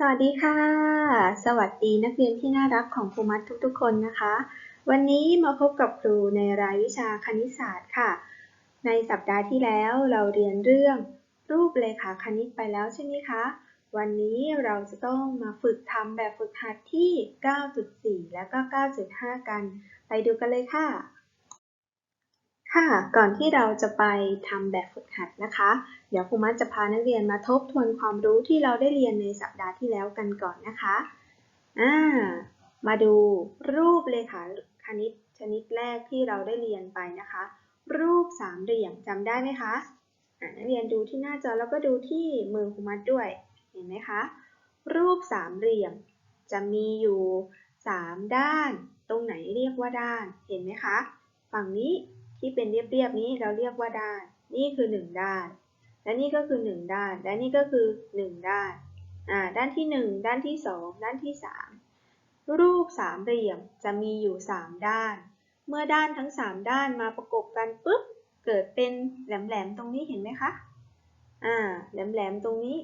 สวัสดีค่ะ สวัสดีนักเรียนที่น่ารักของครูมัดทุกๆ คนนะคะ วันนี้มาพบกับครูในรายวิชาคณิตศาสตร์ค่ะ ในสัปดาห์ที่แล้วเราเรียนเรื่อง รูปเลขาคณิตไปแล้วใช่ไหมคะ วันนี้เราจะต้องมาฝึกทำแบบฝึกหัดที่ 9.4 และก็ 9.5 กัน ไปดูกันเลยค่ะ ค่ะ ก่อนที่เราจะไปทำแบบฝึกหัดนะคะ เดี๋ยวครูมัดจะพานักเรียนมาทบทวนความรู้ที่เราได้เรียนในสัปดาห์ที่แล้วกันก่อนนะคะ อ่า มาดูรูปเลขาคณิตชนิดแรกที่เราได้เรียนไปนะคะ รูปสามเหลี่ยมจำได้ไหมคะนักเรียนดูที่หน้าจอแล้วก็ดูที่มือครูมัดด้วย เห็นไหมคะ รูปสามเหลี่ยมจะมีอยู่สามด้าน ตรงไหนเรียกว่าด้าน เห็นไหมคะ ฝั่งนี้ ที่เป็นเรียบๆนี้เราเรียกว่าด้าน นี่คือ 1 ด้าน และนี่ก็คือ 1 ด้าน และนี่ก็คือ 1 ด้าน อ่า ด้านที่ 1 ด้านที่ 2 ด้านที่ 3 รูปสามเหลี่ยมจะมีอยู่ 3 ด้าน เมื่อด้านทั้ง 3 ด้านมาประกบกันปุ๊บ เกิดเป็นแหลมๆตรงนี้เห็นไหมคะ อ่า แหลมๆตรงนี้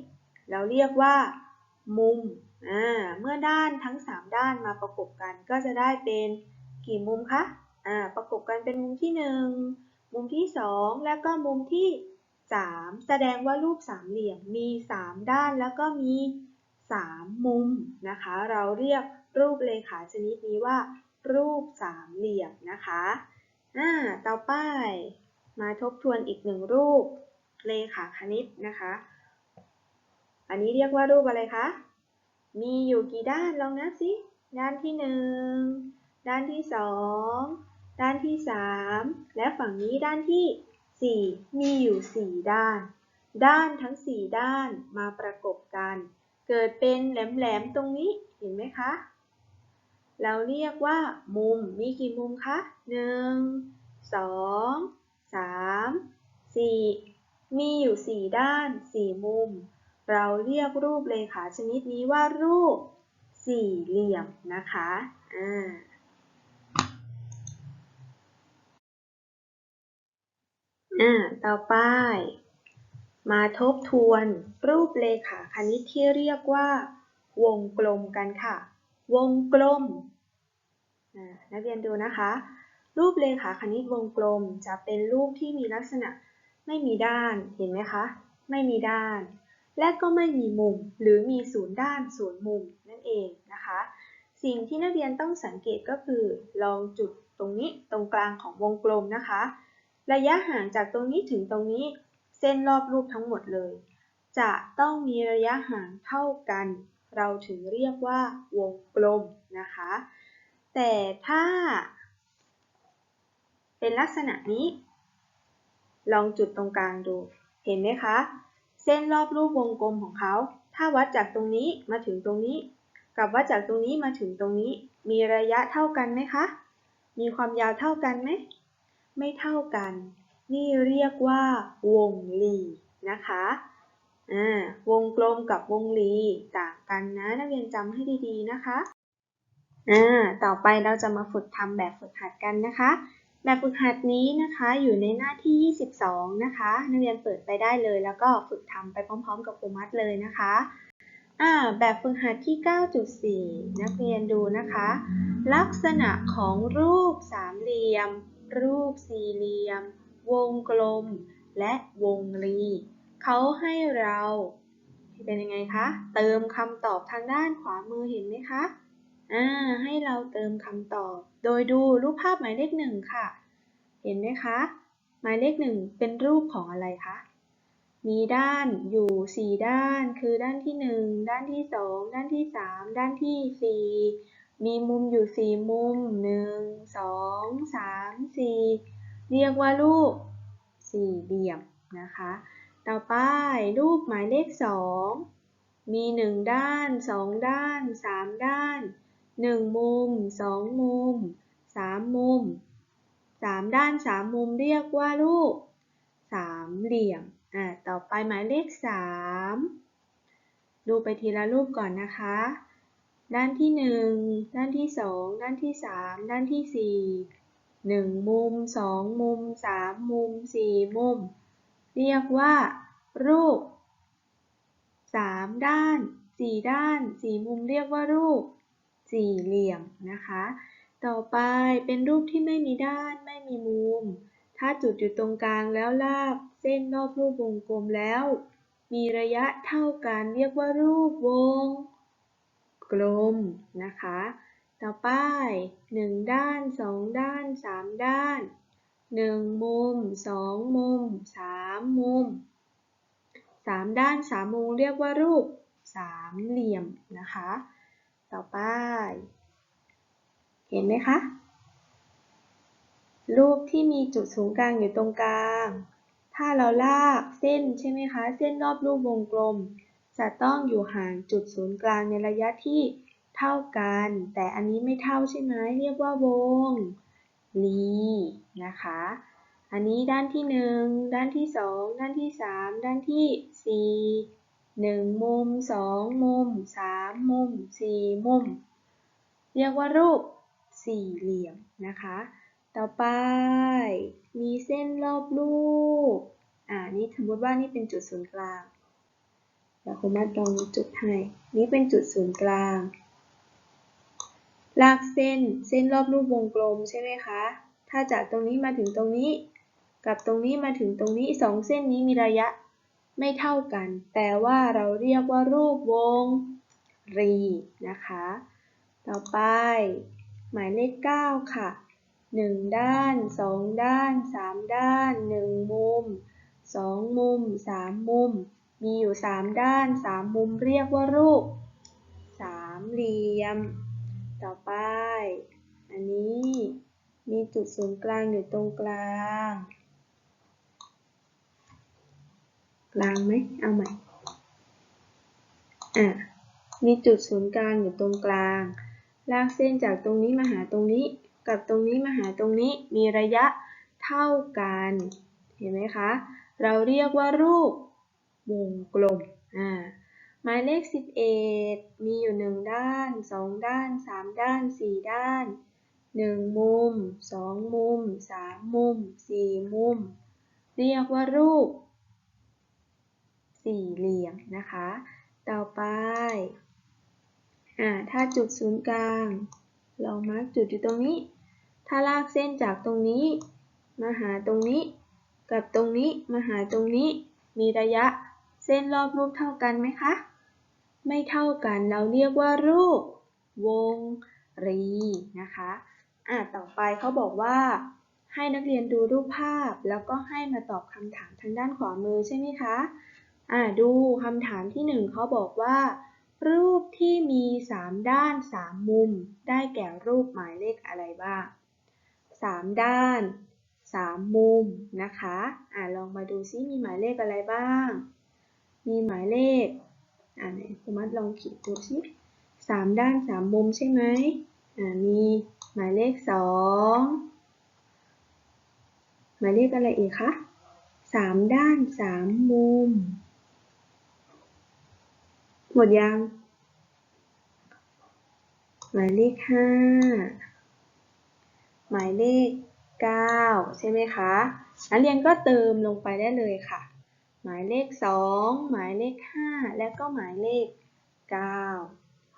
เราเรียกว่า มุม อ่า เมื่อด้านทั้ง 3 ด้านมาประกบกันก็จะได้เป็นกี่มุมคะ อ่าประกบกันเป็นมุมที่ 1 มุมที่ 2 แล้วก็มุมที่ 3 แสดงว่ารูปสามเหลี่ยมมี 3 ด้านแล้วก็มี 3 มุมนะคะ เราเรียกรูปเลขาชนิดนี้ว่า รูปสามเหลี่ยมนะคะอ่าต่อไปมาทบทวนอีกหนึ่งรูปเลขาคณิตนะคะ อันนี้เรียกว่ารูปอะไรคะ มีอยู่กี่ด้านลองนับสิ ด้านที่หนึ่งด้านที่สอง ด้านที่ 3 และฝั่งนี้ด้านที่ 4 มีอยู่ 4 ด้าน ด้านทั้ง 4 ด้านมาประกบกัน เกิดเป็นแหลมๆตรงนี้เห็นไหมคะ เราเรียกว่า มุมมีกี่มุมคะ 1 2 3 4 มีอยู่ 4 ด้าน 4 มุม เราเรียกรูปเลขาชนิดนี้ว่ารูปสี่เหลี่ยมนะคะ อ่า อ่า ต่อไป มาทบทวนรูปเลขาคณิตที่เรียกว่า วงกลมกันค่ะ วงกลม นักเรียนดูนะคะ รูปเลขาคณิตวงกลมจะเป็นรูปที่มีลักษณะไม่มีด้าน เห็นไหมคะ ไม่มีด้าน และก็ไม่มีมุม หรือมีศูนย์ด้านศูนย์มุมนั่นเองนะคะ สิ่งที่นักเรียนต้องสังเกตก็คือ ลองจุดตรงนี้ตรงกลางของวงกลมนะคะ ระยะห่างจากตรงนี้ถึงตรงนี้ เส้นรอบรูปทั้งหมดเลย จะต้องมีระยะห่างเท่ากัน เราถึงเรียกว่าวงกลมนะคะ แต่ถ้า เป็นลักษณะนี้ ลองจุดตรงกลางดู เห็นไหมคะ เส้นรอบรูปวงกลมของเขา ถ้าวัดจากตรงนี้มาถึงตรงนี้ กับวัดจากตรงนี้มาถึงตรงนี้ มีระยะเท่ากันไหมคะ มีความยาวเท่ากันไหม ไม่เท่ากัน นี่เรียกว่าวงรีนะคะอ่าวงกลมกับวงรีต่างกันนะ นักเรียนจำให้ดีๆนะคะอ่าต่อไปเราจะมาฝึกทำแบบฝึกหัดกันนะคะ แบบฝึกหัดนี้นะคะอยู่ในหน้าที่ 22 นะคะ นักเรียนเปิดไปได้เลย แล้วก็ฝึกทำไปพร้อมๆ กับครูมัดเลยนะคะอ่าแบบฝึกหัดที่ 9.4 นักเรียนดูนะคะ ลักษณะของรูปสามเหลี่ยม รูปสี่เหลี่ยม วงกลม และวงรีเขาให้เราเป็นยังไงคะ เติมคำตอบทางด้านขวามือเห็นไหมคะ อ่า ให้เราเติมคำตอบ โดยดูรูปภาพหมายเลขหนึ่งค่ะ เห็นไหมคะ หมายเลขหนึ่งเป็นรูปของอะไรคะ มีด้านอยู่สี่ด้าน คือด้านที่หนึ่งด้านที่สองด้านที่สามด้านที่สี่ มีมุมอยู่สี่มุมหนึ่งสองสามสี่เรียกว่ารูปสี่เหลี่ยมนะคะ ต่อไปรูปหมายเลขสองมีหนึ่งด้านสองด้านสามด้านหนึ่งมุมสองมุมสามมุมสามด้านสามมุมเรียกว่ารูปสามเหลี่ยม อ่า ต่อไปหมายเลขสามดูไปทีละรูปก่อนนะคะ ด้านที่หนึ่งด้านที่สองด้านที่สามด้านที่สี่หนึ่งมุมสองมุมสามมุมสี่มุม เรียกว่า รูปสามด้านสี่ด้านสี่มุมเรียกว่ารูป สี่เหลี่ยมนะคะ ต่อไปเป็นรูปที่ไม่มีด้านไม่มีมุม ถ้าจุดอยู่ตรงกลางแล้วลากเส้นรอบรูปวงกลมแล้ว มีระยะเท่ากันเรียกว่ารูปวง กลมนะคะ ต่อไปหนึ่งด้านสองด้านสามด้านหนึ่งมุมสองมุมสามมุมสามด้านสามมุมเรียกว่ารูปสามเหลี่ยมนะคะ ต่อไป เห็นไหมคะ รูปที่มีจุดศูนย์กลางอยู่ตรงกลาง ถ้าเราลากเส้นใช่ไหมคะ เส้นรอบรูปวงกลม จะต้องอยู่ห่างจุดศูนย์กลางในระยะที่เท่ากัน แต่อันนี้ไม่เท่าใช่ไหมเรียกว่าวงรีนะคะ อันนี้ด้านที่หนึ่งด้านที่สองด้านที่สามด้านที่สี่หนึ่งมุมสองมุมสามมุมสี่มุม เรียกว่ารูปสี่เหลี่ยมนะคะ ต่อไปมีเส้นรอบรูป อ่า นี่สมมติว่านี่เป็นจุดศูนย์กลาง เดี๋ยวคุณนัดลองจุดให้นี่เป็นจุดศูนย์กลาง ลากเส้นเส้นรอบรูปวงกลมใช่ไหมคะ ถ้าจากตรงนี้มาถึงตรงนี้ กับตรงนี้มาถึงตรงนี้สองเส้นนี้มีระยะไม่เท่ากัน แต่ว่าเราเรียกว่ารูปวงรีนะคะ ต่อไป หมายเลข 9 ค่ะ 1 ด้าน 2 ด้าน 3 ด้าน 1 มุม 2 มุม 3 มุม มีอยู่ 3 ด้าน 3 มุมเรียกว่ารูปสามเหลี่ยม ต่อไป อันนี้มีจุดศูนย์กลางอยู่ตรงกลาง กลางไหมเอาใหม่อะมีจุดศูนย์กลางอยู่ตรงกลาง ลากเส้นจากตรงนี้มาหาตรงนี้ กับตรงนี้มาหาตรงนี้ มีระยะเท่ากัน เห็นไหมคะ เราเรียกว่ารูป วงกลมอ่าหมายเลข 11 มีอยู่ 1 ด้าน 2 ด้าน 3 ด้าน 4 ด้าน 1 มุม 2 มุม 3 มุม 4 มุม เรียกว่ารูป สี่เหลี่ยมนะคะ ต่อไปอ่าถ้าจุดศูนย์กลาง เรามาร์กจุดอยู่ตรงนี้ ถ้าลากเส้นจากตรงนี้ มาหาตรงนี้ กับตรงนี้ มาหาตรงนี้ มีระยะ เส้นรอบรูปเท่ากันไหมคะ ไม่เท่ากันเราเรียกว่ารูป วงรีนะคะอ่าต่อไปเขาบอกว่า ให้นักเรียนดูรูปภาพ แล้วก็ให้มาตอบคำถามทางด้านขวามือใช่ไหมคะอ่าดูคำถามที่หนึ่งเขาบอกว่า รูปที่มี 3 ด้าน 3 มุม ได้แก่รูปหมายเลขอะไรบ้าง 3 ด้าน 3 มุมนะคะอ่าลองมาดูซิมีหมายเลขอะไรบ้าง มีหมายเลข อ่าไหนครูมัดลองขีดดูซิสามด้านสามมุมใช่ไหมอ่า มีหมายเลขสองหมายเลขอะไรอีกคะสามด้านสามมุม หมดยัง หมายเลขห้าหมายเลขเก้าใช่ไหมคะ นักเรียนก็เติมลงไปได้เลยค่ะ หมายเลขสองหมายเลขห้าและก็หมายเลขเก้า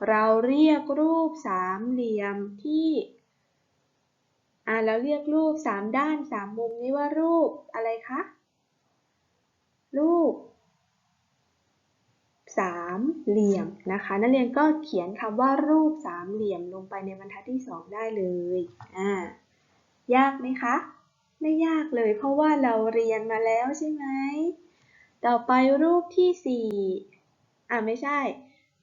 เราเรียกรูปสามเหลี่ยมที่อ่าเราเรียกรูปสามด้านสามมุมนี้ว่ารูปอะไรคะรูปสามเหลี่ยมนะคะ นักเรียนก็เขียนคำว่ารูปสามเหลี่ยมลงไปในบรรทัดที่สองได้เลยอ่ายากไหมคะ ไม่ยากเลยเพราะว่าเราเรียนมาแล้วใช่ไหม ต่อไปรูปที่สี่อ่าไม่ใช่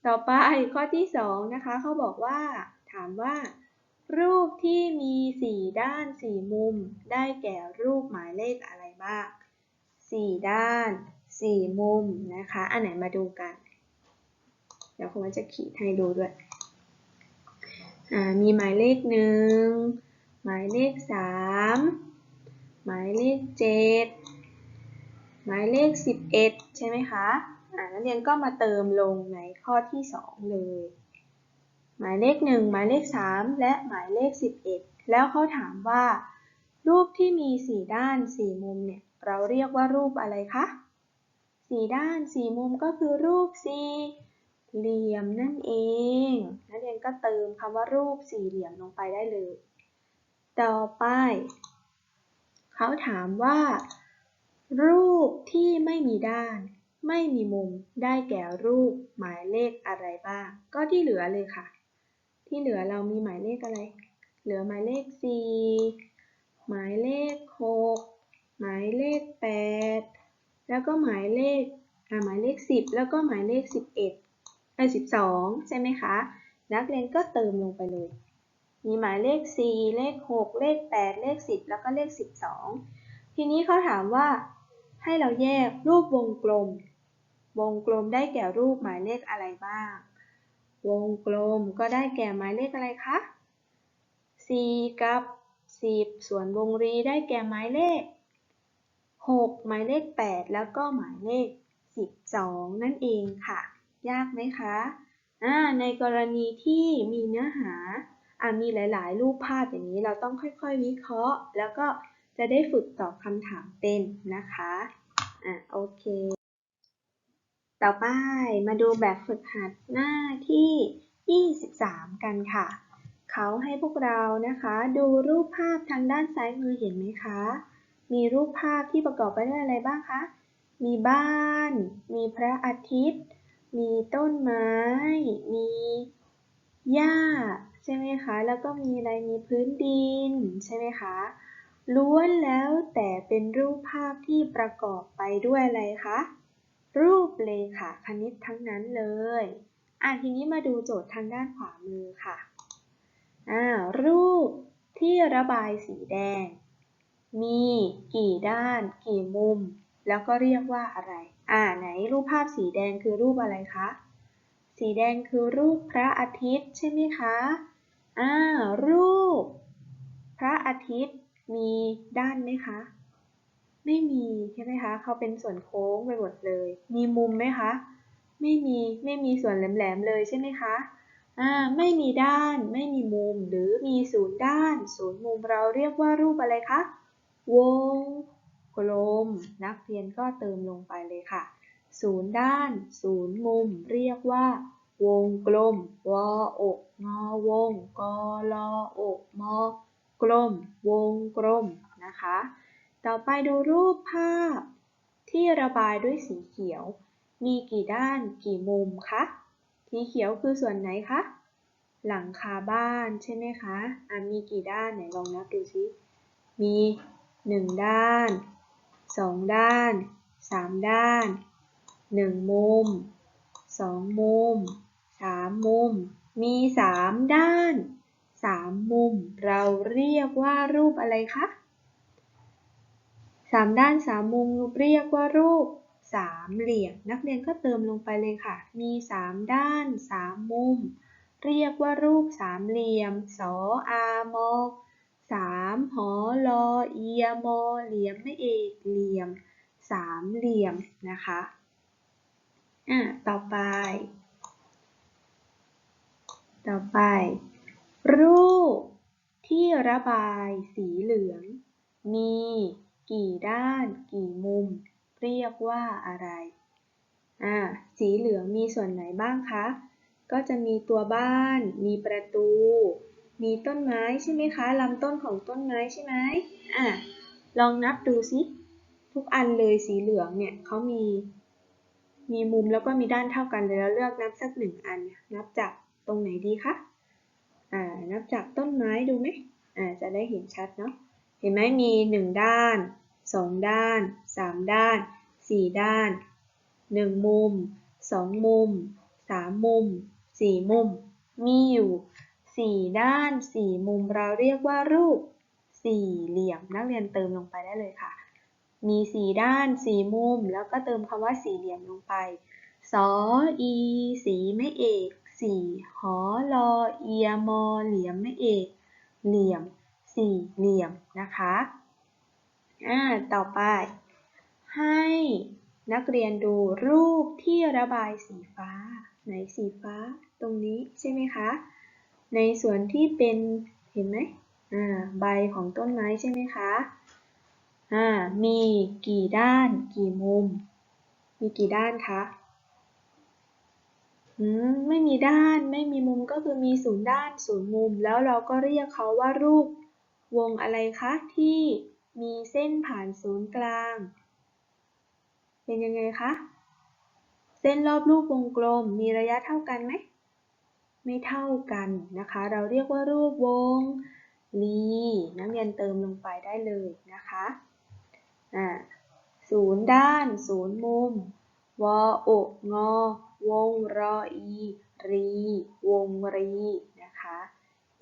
ต่อไปข้อที่สองนะคะ เขาบอกว่า ถามว่า รูปที่มีสี่ด้านสี่มุม ได้แก่รูปหมายเลขอะไรบ้างสี่ด้านสี่มุมนะคะ อันไหนมาดูกัน เดี๋ยวคุณจะขีดให้ดูด้วย อ่า มีหมายเลขหนึ่ง หมายเลขสาม หมายเลขเจ็ด หมายเลขสิบเอ็ดใช่ไหมคะอ่านักเรียนก็มาเติมลงในข้อที่สองเลย หมายเลขหนึ่งหมายเลขสามและหมายเลขสิบเอ็ดแล้วเขาถามว่า รูปที่มีสี่ด้านสี่มุมเนี่ย เราเรียกว่ารูปอะไรคะสี่ด้านสี่มุมก็คือรูป สี่เหลี่ยมนั่นเอง นักเรียนก็เติมคำว่ารูปสี่เหลี่ยมลงไปได้เลย ต่อไป เขาถามว่า รูปที่ไม่มีด้าน ไม่มีมุม ได้แก่รูปหมายเลขอะไรบ้าง ก็ที่เหลือเลยค่ะ ที่เหลือเรามีหมายเลขอะไร เหลือหมายเลขสี่หมายเลขหกหมายเลขแปดแล้วก็หมายเลขอ่าหมายเลขสิบแล้วก็หมายเลขสิบเอ็ดไอ้สิบสองใช่ไหมคะ นักเรียนก็เติมลงไปเลยมีหมายเลข 4 เลข 6 เลข 8 เลข 10 แล้วก็เลข 12 ทีนี้เขาถามว่า ให้เราแยกรูปวงกลม วงกลมได้แก่รูปหมายเลขอะไรบ้าง วงกลมก็ได้แก่หมายเลขอะไรคะ 4 กับ 10 ส่วนวงรีได้แก่หมายเลข 6 หมายเลข 8 แล้วก็หมายเลข 12 นั่นเองค่ะ ยากไหมคะอ่าในกรณีที่มีเนื้อหาอ่ามีหลาย ๆ รูปภาพอย่างนี้เราต้องค่อย ๆ วิเคราะห์ แล้วก็ จะได้ฝึกตอบคำถามเป็นนะคะ อ่าโอเค ต่อไปมาดูแบบฝึกหัดหน้าที่ 23 กันค่ะ เขาให้พวกเรานะคะดูรูปภาพทางด้านซ้ายมือเห็นไหมคะ มีรูปภาพที่ประกอบไปด้วยอะไรบ้างคะ มีบ้าน มีพระอาทิตย์ มีต้นไม้ มีหญ้าใช่ไหมคะ แล้วก็มีอะไร มีพื้นดินใช่ไหมคะ ล้วนแล้วแต่เป็นรูปภาพที่ประกอบไปด้วยอะไรคะ รูปเลขาคณิตทั้งนั้นเลย อะทีนี้มาดูโจทย์ทางด้านขวามือค่ะ อ่า รูปที่ระบายสีแดง มีกี่ด้าน กี่มุม แล้วก็เรียกว่าอะไร อ่า ไหนรูปภาพสีแดงคือรูปอะไรคะ สีแดงคือรูปพระอาทิตย์ใช่ไหมคะ อ่า รูป พระอาทิตย์ มีด้านไหมคะ ไม่มีใช่ไหมคะ เขาเป็นส่วนโค้งไปหมดเลย มีมุมไหมคะ ไม่มี ไม่มีส่วนแหลมๆเลยใช่ไหมคะอ่าไม่มีด้าน ไม่มีมุม หรือมีศูนย์ด้าน ศูนย์มุมเราเรียกว่ารูปอะไรคะ วงกลม นักเรียนก็เติมลงไปเลยค่ะ ศูนย์ด้าน ศูนย์มุม เรียกว่า วงกลม วออกงอวงกอลออกมอ กลม วงกลมนะคะ ต่อไปดูรูปภาพ ที่ระบายด้วยสีเขียว มีกี่ด้านกี่มุมคะ สีเขียวคือส่วนไหนคะ หลังคาบ้านใช่ไหมคะอะมีกี่ด้านไหนลองนับดูซิ มีหนึ่งด้านสองด้านสามด้านหนึ่งมุมสองมุมสามมุม มีสามด้าน สามมุม เราเรียกว่ารูปอะไรคะสามด้านสามมุมเรียกว่ารูปสามเหลี่ยมนักเรียนก็เติมลงไปเลยค่ะ มีสามด้านสามมุม เรียกว่ารูปสามเหลี่ยมสออามอสามหอลอเอียมอเหลี่ยมไม่เอกเหลี่ยม สามเหลี่ยมนะคะอะต่อไป ต่อไป รูปที่ระบายสีเหลือง มีกี่ด้านกี่มุม เรียกว่าอะไร อ่า สีเหลืองมีส่วนไหนบ้างคะ ก็จะมีตัวบ้าน มีประตู มีต้นไม้ใช่ไหมคะลำต้นของต้นไม้ใช่ไหมอะลองนับดูสิ ทุกอันเลยสีเหลืองเนี่ยเขามี มีมุมแล้วก็มีด้านเท่ากันเลยแล้วเลือกนับสักหนึ่งอัน นับจากตรงไหนดีคะ อ่านับจากต้นไม้ดูไหมอ่าจะได้เห็นชัดเนาะเห็นไหมมีหนึ่งด้านสองด้านสามด้านสี่ด้านหนึ่งมุมสองมุมสามมุมสี่มุม มีอยู่สี่ด้านสี่มุมเราเรียกว่ารูปสี่เหลี่ยมนักเรียนเติมลงไปได้เลยค่ะ มีสี่ด้านสี่มุม แล้วก็เติมคำว่าสี่เหลี่ยมลงไปสออีสีไม่เอก สี่หอลอเอียมอเหลี่ยมไม่เอกเหลี่ยมสี่เหลี่ยมนะคะอ่าต่อไป ให้นักเรียนดูรูปที่ระบายสีฟ้า ไหนสีฟ้าตรงนี้ใช่ไหมคะ ในส่วนที่เป็นเห็นไหมอ่าใบของต้นไม้ใช่ไหมคะอ่ามีกี่ด้านกี่มุม มีกี่ด้านคะ ไม่มีด้าน ไม่มีมุมก็คือมีศูนย์ด้านศูนย์มุม แล้วเราก็เรียกเขาว่ารูปวงอะไรคะที่มีเส้นผ่านศูนย์กลาง เป็นยังไงคะ เส้นรอบรูปวงกลมมีระยะเท่ากันไหม ไม่เท่ากันนะคะ เราเรียกว่ารูปวงรีนักเรียนเติมลงไปได้เลยนะคะอ่าศูนย์ด้านศูนย์มุม วออกงอ วงรออี รี วงรี นะคะ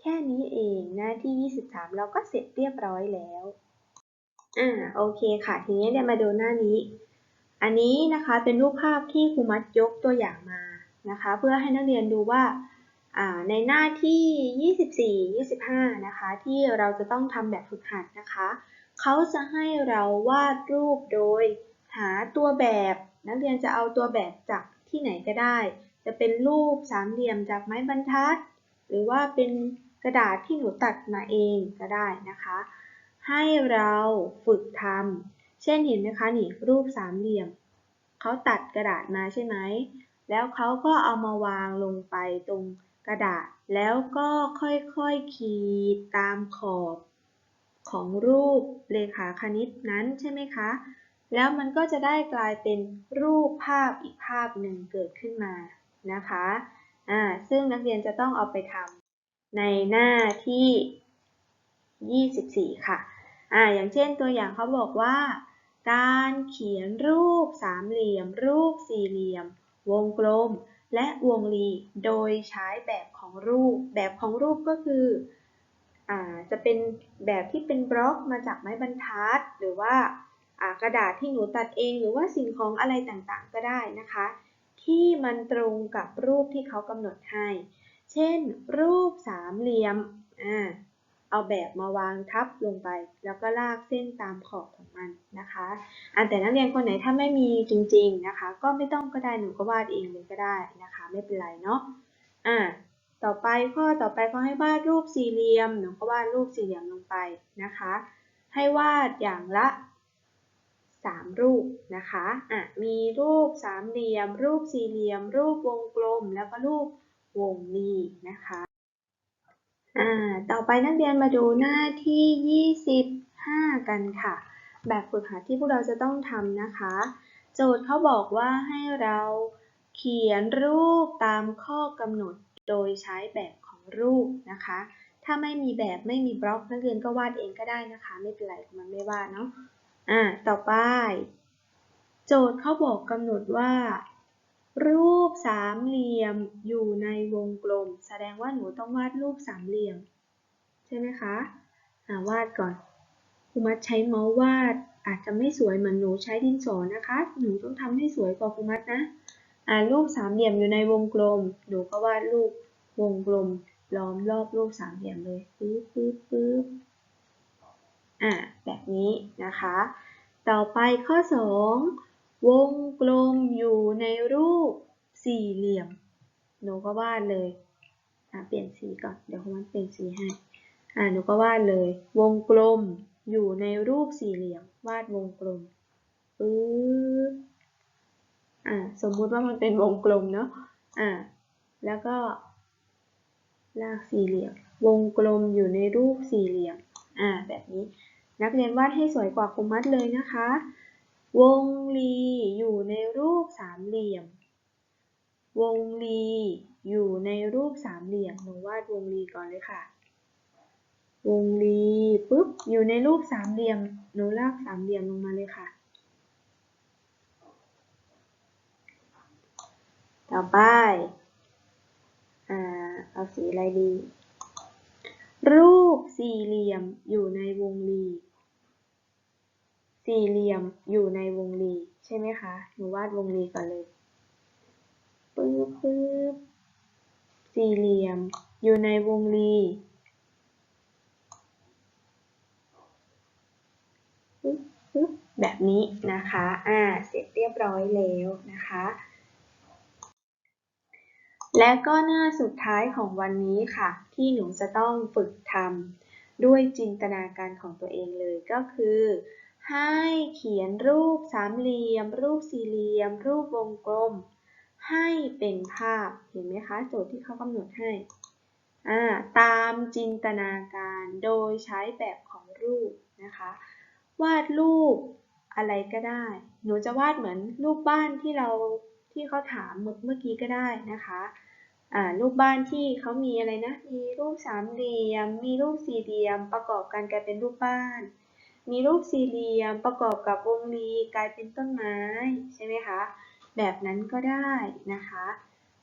แค่นี้เองหน้าที่ 23 เราก็เสร็จเรียบร้อยแล้ว อ่า โอเคค่ะ ทีนี้เดี๋ยวมาดูหน้านี้ อันนี้นะคะเป็นรูปภาพที่ครูมัดยกตัวอย่างมานะคะ เพื่อให้นักเรียนดูว่าอ่าในหน้าที่ 24 25 นะคะ ที่เราจะต้องทำแบบฝึกหัดนะคะ เขาจะให้เราวาดรูปโดยหาตัวแบบ นักเรียนจะเอาตัวแบบจาก ที่ไหนก็ได้ จะเป็นรูปสามเหลี่ยมจากไม้บรรทัด หรือว่าเป็นกระดาษที่หนูตัดมาเองก็ได้นะคะ ให้เราฝึกทำเช่นเห็นไหมคะนี่รูปสามเหลี่ยมเขาตัดกระดาษมาใช่ไหมแล้วเขาก็เอามาวางลงไปตรงกระดาษ แล้วก็ค่อยๆขีดตามขอบของรูปเลขาคณิตนั้นใช่ไหมคะ แล้วมันก็จะได้กลายเป็นรูปภาพอีกภาพหนึ่งเกิดขึ้นมานะคะอ่าซึ่งนักเรียนจะต้องเอาไปทำในหน้าที่ 24 ค่ะอ่าอย่างเช่นตัวอย่างเขาบอกว่า การเขียนรูปสามเหลี่ยม รูปสี่เหลี่ยม วงกลม และวงรีโดยใช้แบบของรูป แบบของรูปก็คืออ่าจะเป็นแบบที่เป็นบล็อกมาจากไม้บรรทัดหรือว่าอ่า กระดาษที่หนูตัดเองหรือว่าสิ่งของอะไรต่างๆ ก็ได้นะคะ ที่มันตรงกับรูปที่เขากำหนดให้ เช่น รูปสามเหลี่ยมอ่าเอาแบบมาวางทับลงไป แล้วก็ลากเส้นตามขอบของมันนะคะอันแต่นักเรียนคนไหนถ้าไม่มีจริงๆนะคะ ก็ไม่ต้องก็ได้หนูก็วาดเองเลยก็ได้นะคะ ไม่เป็นไรเนาะอ่าต่อไปข้อต่อไปเขาให้วาดรูปสี่เหลี่ยมหนูก็วาดรูปสี่เหลี่ยมลงไปนะคะ ให้วาดอย่างละ สามรูปนะคะอะมีรูปสามเหลี่ยม รูปสี่เหลี่ยม รูปวงกลม แล้วก็รูปวงรีนะคะอ่าต่อไปนักเรียนมาดูหน้าที่ 25 กันค่ะ แบบฝึกหัดที่พวกเราจะต้องทำนะคะ โจทย์เขาบอกว่าให้เราเขียนรูปตามข้อกำหนดโดยใช้แบบของรูปนะคะ ถ้าไม่มีแบบไม่มีบล็อกนักเรียนก็วาดเองก็ได้นะคะ ไม่เป็นไรมันไม่วาดเนาะ อ่า ต่อไป โจทย์เขาบอกกำหนดว่า รูปสามเหลี่ยมอยู่ในวงกลม แสดงว่าหนูต้องวาดรูปสามเหลี่ยม ใช่ไหมคะอ่าวาดก่อนครูมัดใช้เมาส์วาด อาจจะไม่สวยเหมือนหนูใช้ดินสอนะคะ หนูต้องทำให้สวยกว่าครูมัดนะอ่ารูปสามเหลี่ยมอยู่ในวงกลม หนูก็วาดรูปวงกลมล้อมรอบรูปสามเหลี่ยมเลยปึ๊บปึ๊บปึ๊บ อ่าแบบนี้นะคะ ต่อไปข้อ 2 วงกลมอยู่ในรูปสี่เหลี่ยมหนูก็วาดเลยอ่าเปลี่ยนสีก่อน เดี๋ยวครูมัดเปลี่ยนสีให้อ่าหนูก็วาดเลย วงกลมอยู่ในรูปสี่เหลี่ยม วาดวงกลมปึ๊บอ่าสมมุติว่ามันเป็นวงกลมเนาะอ่าแล้วก็ลากสี่เหลี่ยม วงกลมอยู่ในรูปสี่เหลี่ยม อ่า แบบนี้ นักเรียนวาดให้สวยกว่าครูมัดเลยนะคะ วงรีอยู่ในรูปสามเหลี่ยม วงรีอยู่ในรูปสามเหลี่ยมหนูวาดวงรีก่อนเลยค่ะ วงรีปุ๊บอยู่ในรูปสามเหลี่ยมหนูลากสามเหลี่ยมลงมาเลยค่ะ ต่อไปอ่าเอาสีอะไรดีรูปสี่เหลี่ยมอยู่ในวงรี สี่เหลี่ยมอยู่ในวงรีใช่ไหมคะ หนูวาดวงรีก่อนเลยปึ๊บปึ๊บสี่เหลี่ยมอยู่ในวงรีปึ๊บปึ๊บแบบนี้นะคะ อ่า เสร็จเรียบร้อยแล้วนะคะ และก็หน้าสุดท้ายของวันนี้ค่ะ ที่หนูจะต้องฝึกทำด้วยจินตนาการของตัวเองเลยก็คือ ให้เขียนรูปสามเหลี่ยม รูปสี่เหลี่ยม รูปวงกลม ให้เป็นภาพ เห็นไหมคะ โจทย์ที่เขากำหนดให้อ่าตามจินตนาการโดยใช้แบบของรูปนะคะ วาดรูปอะไรก็ได้ หนูจะวาดเหมือนรูปบ้านที่เราที่เขาถามเมื่อเมื่อกี้ก็ได้นะคะรูปบ้านที่เขามีอะไรนะ มีรูปสามเหลี่ยม มีรูปสี่เหลี่ยม ประกอบกันกลายเป็นรูปบ้าน มีรูปสี่เหลี่ยมประกอบกับวงรีกลายเป็นต้นไม้ใช่ไหมคะ แบบนั้นก็ได้นะคะ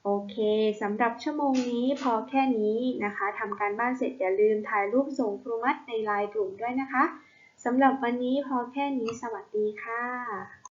โอเคสำหรับชั่วโมงนี้พอแค่นี้นะคะทำการบ้านเสร็จอย่าลืมถ่ายรูปส่งครูมัดในไลน์กลุ่มด้วยนะคะสำหรับวันนี้พอแค่นี้สวัสดีค่ะ